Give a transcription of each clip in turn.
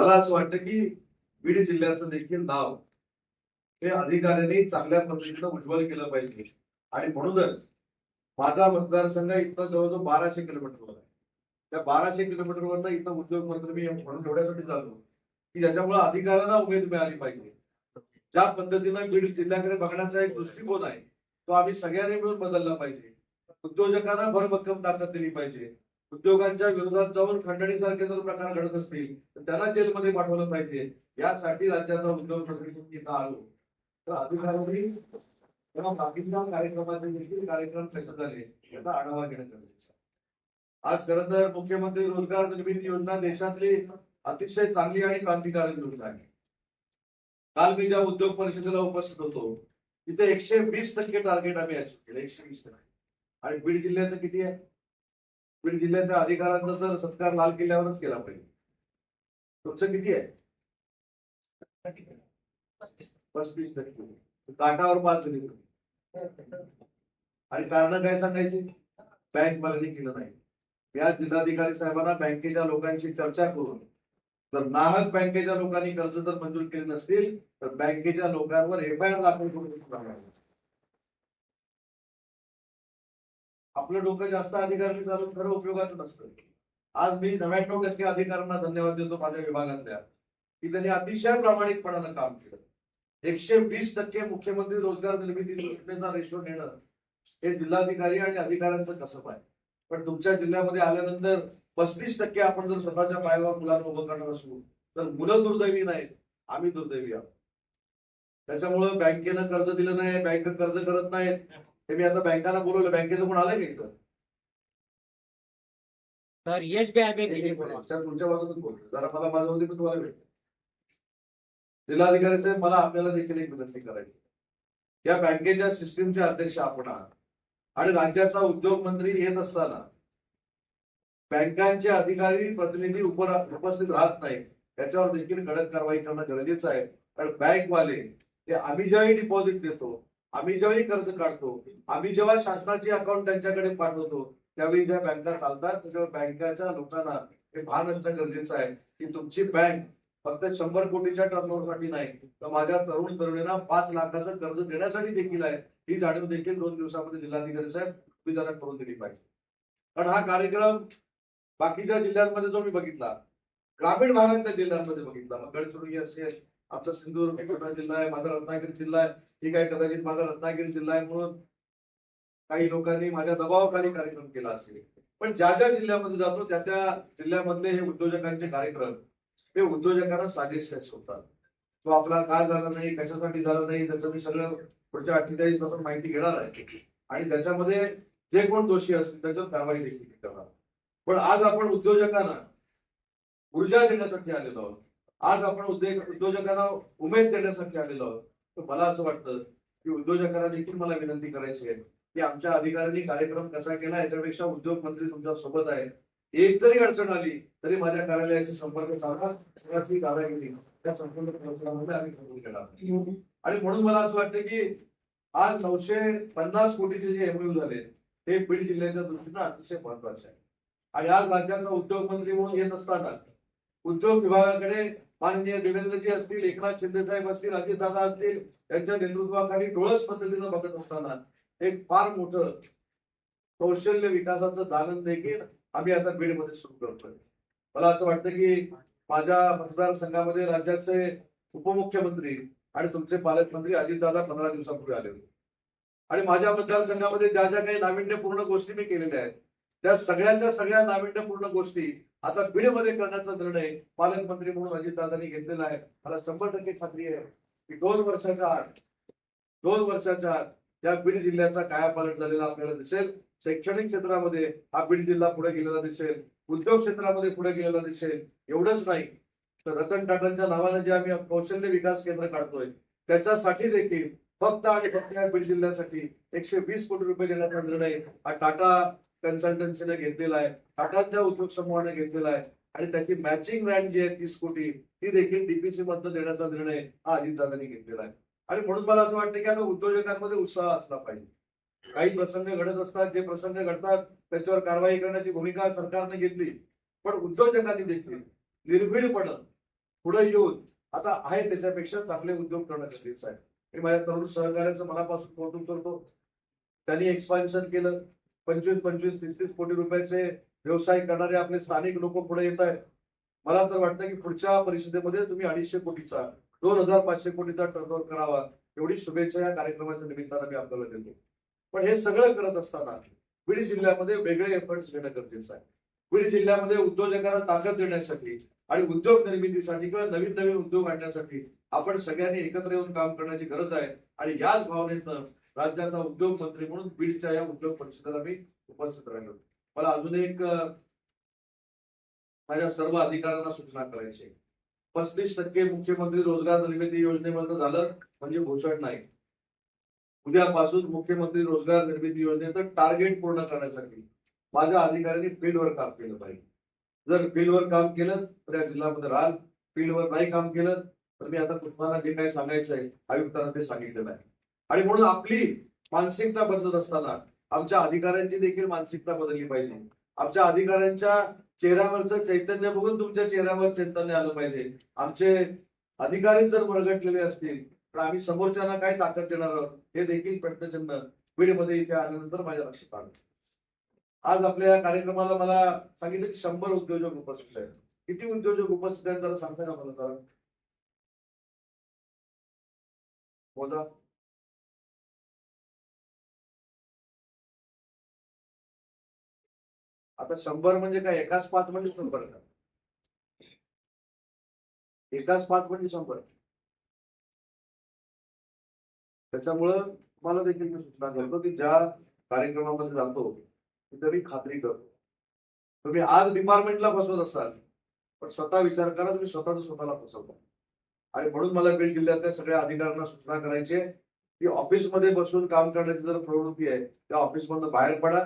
मला असं वाटतं की बीड जिल्ह्याचं देखील नाव हे अधिकाऱ्यांनी चांगल्या पद्धतीनं उज्ज्वल केलं पाहिजे. आणि म्हणूनच माझा मतदारसंघ इथं जवळजवळ बाराशे किलोमीटरवर आहे. त्या बाराशे किलोमीटरवर इथं उद्योग मंत्री मी म्हणून एवढ्यासाठी चाललो की ज्याच्यामुळे अधिकाऱ्यांना उमेद मिळाली पाहिजे. ज्या पद्धतीनं बीड जिल्ह्याकडे बघण्याचा एक दृष्टिकोन आहे तो आम्ही सगळ्यांनी मिळून बदलला पाहिजे. उद्योजकांना भरभक्कम ताकद दिली पाहिजे. उद्योगांच्या विरोधात जाऊन खंडणीसारखे जर प्रकार घडत असतील तर त्यांना जेलमध्ये पाठवलं पाहिजे. यासाठी राज्याचा उद्योग मंत्री आलो. तर अधिकाऱ्यांनी तेव्हा बाकीच्या कार्यक्रमाचे देखील कार्यक्रम कसे झाले. याचा आढावा घेणं गरजेचं आज खरं तर मुख्यमंत्री रोजगार निर्मिती योजना देशातली अतिशय चांगली आणि क्रांतिकारक योजना आहे. काल मी ज्या उद्योग परिषदेला उपस्थित होतो तिथे एकशे वीस टक्के टार्गेट आम्ही अचूक केलं. एकशे वीस टक्के. आणि बीड जिल्ह्याचं किती आहे? बीड जिल्ह्याच्या अधिकाऱ्यांचा तर सत्कार लाल किल्ल्यावरच केला पाहिजे. तुमचं किती आहे? पस्तीस टक्के. काटावर पाच दिली आणि कारण काय सांगायची? बँक मागणी केलं नाही. या जिल्हाधिकारी साहेबांना बँकेच्या लोकांशी चर्चा करून जर नाहक बँकेच्या लोकांनी कर्ज जर मंजूर केले नसतील तर बँकेच्या लोकांवर एफ आय आर दाखल करून आपलं डोकं जास्त अधिकारी चालून खरं उपयोगाचं नसतं. आज मी नव्याण्णव टक्के अधिकाऱ्यांना धन्यवाद देतो माझ्या विभागातल्या. की त्यांनी अतिशय प्रामाणिकपणानं काम केलं. एकशे वीस टक्के मुख्यमंत्री रोजगार निर्मिती योजनेचा रेशो नेणं हे जिल्हाधिकारी आणि अधिकाऱ्यांचं कसब आहे. पण तुमच्या जिल्ह्यामध्ये आल्यानंतर पस्तीस टक्के आपण जर स्वतःच्या पायावर मुलांना उभं करणार असू तर मुलं दुर्दैवी नाहीत. आम्ही दुर्दैवी आहोत. त्याच्यामुळं बँकेनं कर्ज दिलं नाही बँक कर्ज करत नाहीत. हे मी आता बँकांना बोलवलं. बँकेचं कोण आलंय का इथं? सर यश बँक एक- एक मिनिट. सर, तुमच्या बाजून बोलतो जरा मला माझं होती पण तुम्हाला भेटतो जिल्हाधिकारी साहेब मला आपल्याला देखील एक विनंती करायची या बँकेच्या सिस्टीमचे अध्यक्ष आपण आहात. आणि राज्याचा उद्योग मंत्री येत असताना बँकांचे अधिकारी प्रतिनिधी उप- उपस्थित राहत नाहीत. त्याच्यावर देखील कडक कारवाई करणं गरजेचं आहे. कारण बँकवाले ते आम्ही ज्यावेळी डिपॉझिट देतो आम्ही ज्यावेळी कर्ज काढतो आम्ही जेव्हा शासनाची अकाउंट त्यांच्याकडे पाठवतो त्यावेळी ज्या बँका चालतात त्याच्या बँकाच्या लोकांना हे भान असणं गरजेचं आहे की तुमची बँक फक्त शंभर कोटीच्या टर्नओव्हरसाठी नाही तर माझ्या तरुण तरुणींना पाच लाखाचं कर्ज देण्यासाठी देखील आहे. ही जाणीव देखील दोन दिवसामध्ये जिल्हाधिकारी साहेब विधानात करून दिली पाहिजे. कारण हा कार्यक्रम बाकीच्या जिल्ह्यांमध्ये जो मी बघितला ग्रामीण भागातल्या जिल्ह्यांमध्ये बघितला मग गडचिरोली असेल आमचा सिंधुदुर्ग जिल्हा आहे माझा रत्नागिरी जिल्हा आहे. ठीक आहे कदाचित माझा रत्नागिरी जिल्हा आहे म्हणून काही लोकांनी माझ्या दबावाखाली कार्यक्रम केला असेल. पण ज्या ज्या जिल्ह्यामध्ये जातो त्या त्या जिल्ह्यामधले हे उद्योजकांचे कार्यक्रम हे उद्योजकांना साजेसे होतात. तो आपला काय झाला नाही कशासाठी झाला नाही त्याचं मी सगळं पुढच्या अठ्ठेचाळीस तासात माहिती घेणार आहे. आणि त्याच्यामध्ये जे कोण दोषी असतील त्याच्यावर कारवाई देखील करणार. पण आज आपण उद्योजकांना ऊर्जा देण्यासाठी आलेलो आहोत. आज आपण उद्योग उद्योजकांना उमेद देण्यासाठी आलेलो आहोत. मला असं वाटतं की उद्योजकांना देखील मला विनंती करायची आहे की आमच्या अधिकाऱ्यांनी कार्यक्रम कसा केला याच्यापेक्षा उद्योग मंत्री तुमच्यासोबत आहे एक जरी अडचण आली तरी माझ्या कार्यालयाशी संपर्क साधा सगळ्याची कारागिरी त्या संपूर्ण आम्ही केला आणि म्हणून मला असं वाटतं की आज नऊशे पन्नास कोटीचे जे एमयू झाले हे बीड जिल्ह्याच्या दृष्टीनं अतिशय महत्त्वाचे आहे. आणि आज राज्याचा उद्योग मंत्री म्हणून येत असताना उद्योग विभागाकडे माननीय देवेंद्रजी असतील एकनाथ शिंदे साहेब असतील अजितदादा असतील यांच्या नेतृत्वाखाली डोळस पद्धतीनं बघत असताना एक फार मोठं कौशल्य विकासाचं दालन देखील आम्ही आता बीडमध्ये सुरू करतोय. मला असं वाटतं की माझ्या मतदारसंघामध्ये राज्याचे उपमुख्यमंत्री आणि तुमचे पालकमंत्री अजितदादा पंधरा दिवसापूर्वी आले होते. आणि माझ्या मतदारसंघामध्ये ज्या ज्या काही नाविन्यपूर्ण गोष्टी मी केलेल्या आहेत त्या सगळ्याच्या सगळ्या नाविन्यपूर्ण गोष्टी आता बीडमध्ये करण्याचा निर्णय पालकमंत्री म्हणून अजितदादांनी घेतलेला आहे. मला शंभर टक्के खात्री आहे की दोन वर्षाच्या आत दोन वर्षाच्या आत या बीड जिल्ह्याचा कायापालट झालेला आपल्याला दिसेल. शैक्षणिक क्षेत्रामध्ये हा बीड जिल्हा पुढे गेलेला दिसेल. उद्योग क्षेत्रामध्ये पुढे गेलेला दिसेल. एवढंच नाही. तर रतन टाटांच्या नावाने जे आम्ही कौशल्य विकास केंद्र काढतोय त्याच्यासाठी देखील फक्त आणि फक्त या बीड जिल्ह्यासाठी एकशे वीस कोटी रुपये देण्याचा निर्णय हा टाटा कन्सल्टन्सीने घेतलेला आहे. टाटाच्या उद्योग समूहाने घेतलेला आहे. आणि त्याची मॅचिंग ग्रँड जी आहे तीस कोटी ती देखील डीपीसी मधनं देण्याचा निर्णय हा अजितदादांनी घेतलेला आहे. आणि म्हणून मला असं वाटतं की आता उद्योजकांमध्ये उत्साह असला पाहिजे. काही प्रसंग घडत असतात जे प्रसंग घडतात त्याच्यावर कारवाई करण्याची भूमिका सरकारने घेतली. पण उद्योजकांनी देखील निर्भीडपणं पुढे येऊन आता आहे त्याच्यापेक्षा चांगले उद्योग करणं गरजेचं आहे. मी माझ्या तरुण सहकार्याचं मनापासून कौतुक करतो. त्यांनी एक्सपान्शन केलं. पंचवीस पंचवीस तीस तीस कोटी रुपयाचे व्यवसाय करणारे आपले स्थानिक लोक पुढे येत आहेत. मला तर वाटतं की पुढच्या परिषदेमध्ये तुम्ही अडीचशे कोटीचा दोन हजार पाचशे कोटीचा टर्नओव्हर करावा. एवढी शुभेच्छा या कार्यक्रमाच्या निमित्तानं मी आपल्याला देतो. पण हे सगळं करत असताना बीड जिल्ह्यामध्ये वेगळे एफर्ट्स घेणं गरजेचं आहे. बीड जिल्ह्यामध्ये उद्योजकांना ताकद देण्यासाठी आणि उद्योग निर्मितीसाठी किंवा नवीन नवीन उद्योग आणण्यासाठी आपण सगळ्यांनी एकत्र येऊन काम करण्याची गरज आहे. आणि याच भावनेतनं राज्याचा उद्योग मंत्री म्हणून बीडच्या या उद्योग परिषदेला मी उपस्थित राहिलो. मला अजून एक माझ्या सर्व अधिकाऱ्यांना सूचना करायची आहे. पस्तीस टक्के मुख्यमंत्री रोजगार निर्मिती योजनेमध्ये झालं म्हणजे घोषण नाही. उद्यापासून मुख्यमंत्री रोजगार निर्मिती योजनेचं टार्गेट पूर्ण करण्यासाठी माझ्या अधिकाऱ्यांनी फील्डवर काम केलं पाहिजे. जर फील्डवर काम केलं तर या जिल्ह्यामध्ये राहाल. फील्डवर नाही काम केलं तर मी आता कृष्णाला जे काही सांगायचं आहे आयुक्तांना ते सांगितलेलं आहे आणि म्हणून आपली मानसिकता बदलत असताना आमच्या अधिकाऱ्यांची देखील मानसिकता बदलली पाहिजे. आमच्या अधिकाऱ्यांच्या चेहऱ्यावरचं चैतन्य बघून तुमच्या चेहऱ्यावर चैतन्य आलं पाहिजे. आमचे अधिकारी जर वरगटलेले असतील तर आम्ही समोरच्यांना काय ताकद देणार आहोत हे देखील प्रश्नचिन्ह बीडमध्ये इथे आल्यानंतर माझ्या लक्षात आलं. आज आपल्या या कार्यक्रमाला मला सांगितलं की शंभर उद्योजक उपस्थित आहेत. किती उद्योजक उपस्थित आहेत जरा सांगता का मला जरा? आता शंभर म्हणजे काय? एकाच पाच म्हणजे शंभर का? एकाच पाच म्हणजे शंभर. त्याच्यामुळं तुम्हाला देखील मी सूचना करतो की ज्या कार्यक्रमामध्ये जातो तिथे मी खात्री करतो तुम्ही आज डिपार्टमेंटला फसवत असाल पण स्वतः विचार करा तुम्ही स्वतःच स्वतःला फसवता. आणि म्हणून मला बीड जिल्ह्यातल्या सगळ्या अधिकाऱ्यांना सूचना करायची आहे की ऑफिसमध्ये बसून काम करण्याची जर प्रवृत्ती आहे त्या ऑफिसमधून बाहेर पडा.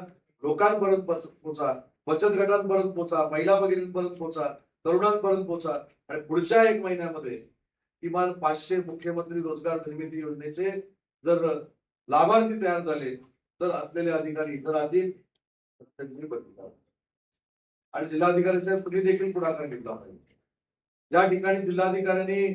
लोकांपर्यंत पोचा बचत गटांपर्यंत पोचा महिला भगिनींपर्यंत पोचा तरुणांपर्यंत पोचा. आणि पुढच्या एक महिन्यामध्ये किमान पाचशे मुख्यमंत्री रोजगार निर्मिती योजनेचे जर लाभार्थी तयार झाले तर असलेले अधिकारी इतर आधी त्यांची बदली आणि जिल्हाधिकाऱ्यांच्या तुम्ही देखील पुढाकार घेतला पाहिजे. ज्या ठिकाणी जिल्हाधिकाऱ्यांनी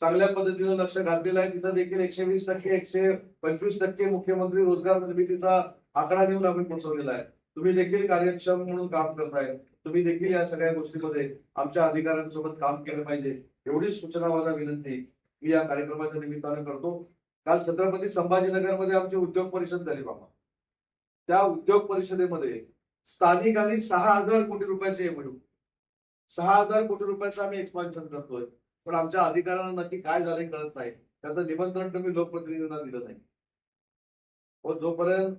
चांगल्या पद्धतीनं लक्ष घातलेलं आहे. तिथं देखील एकशे वीस टक्के एकशे पंचवीस टक्के मुख्यमंत्री रोजगार निर्मितीचा आकडा देऊन आम्ही पोहोचवलेला आहे. तुम्ही देखील कार्यक्षम म्हणून काम करताय. तुम्ही देखील या सगळ्या गोष्टीमध्ये आमच्या अधिकाऱ्यांसोबत काम केलं पाहिजे. एवढी सूचना माझा विनंती. मी या कार्यक्रमाच्या निमित्तानं करतो. काल छत्रपती संभाजीनगरमध्ये आमची उद्योग परिषद झाली बाबा. त्या उद्योग परिषदेमध्ये स्थानिक आणि सहा हजार कोटी रुपयाचे मिळू सहा हजार कोटी रुपयाचं आम्ही एक्सपान्शन करतोय. पण आमच्या अधिकाऱ्यांना नक्की काय झाले कळत नाही. त्याचं निमंत्रण तुम्ही लोकप्रतिनिधींना दिलं नाही. व जोपर्यंत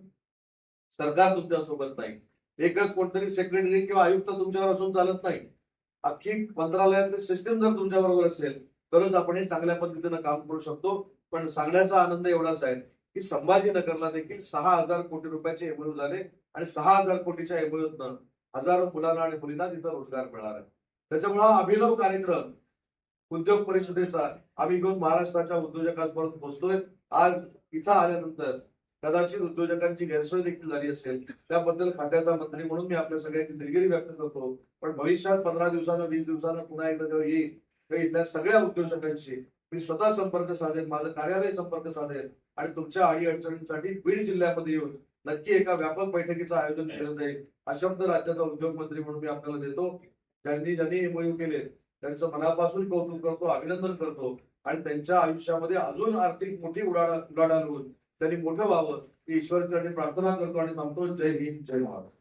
सरकार तुमच्यासोबत नाही. एकच कोणतरी सेक्रेटरी किंवा आयुक्त तुमच्यावर असून चालत नाही. अख्खी मंत्रालयातली सिस्टीम जर तुमच्या बरोबर असेल तरच आपण हे चांगल्या पद्धतीनं काम करू शकतो. पण सांगण्याचा आनंद एवढाच आहे की संभाजीनगरला देखील सहा हजार कोटी रुपयाचे एमओयू झाले आणि सहा हजार कोटीच्या एमओयूतनं हजारो मुलांना आणि मुलींना तिथं रोजगार मिळणार आहे त्याच्यामुळं हा अभिनव कार्यक्रम उद्योग परिषदेचा आम्ही घेऊन महाराष्ट्राच्या उद्योजकांपर्यंत पोहोचतोय आज इथं आल्यानंतर कदाचित उद्योजकांची गैरसोय देखील झाली असेल त्याबद्दल खात्याचा मंत्री म्हणून मी आपल्या सगळ्यांची दिलगिरी व्यक्त करतो. पण भविष्यात पंधरा दिवसानं वीस दिवसानं पुन्हा एकदा जेव्हा येईल तेव्हा इथल्या सगळ्या उद्योजकांशी मी स्वतः संपर्क साधेन माझं कार्यालय संपर्क साधेन आणि तुमच्या अडी अडचणींसाठी बीड जिल्ह्यामध्ये येऊन नक्की एका व्यापक बैठकीचं आयोजन केलं जाईल हा शब्द राज्याचा उद्योग मंत्री म्हणून मी आपल्याला देतो. ज्यांनी ज्यांनी एमओयू केले त्यांचं मनापासून कौतुक करतो अभिनंदन करतो आणि त्यांच्या आयुष्यामध्ये अजून आर्थिक मोठी उडाण उलाढाल होऊन त्यांनी मोठं व्हावं ही ईश्वरचरणी प्रार्थना करतो आणि थांबतो जय हिंद जय महाराष्ट्र.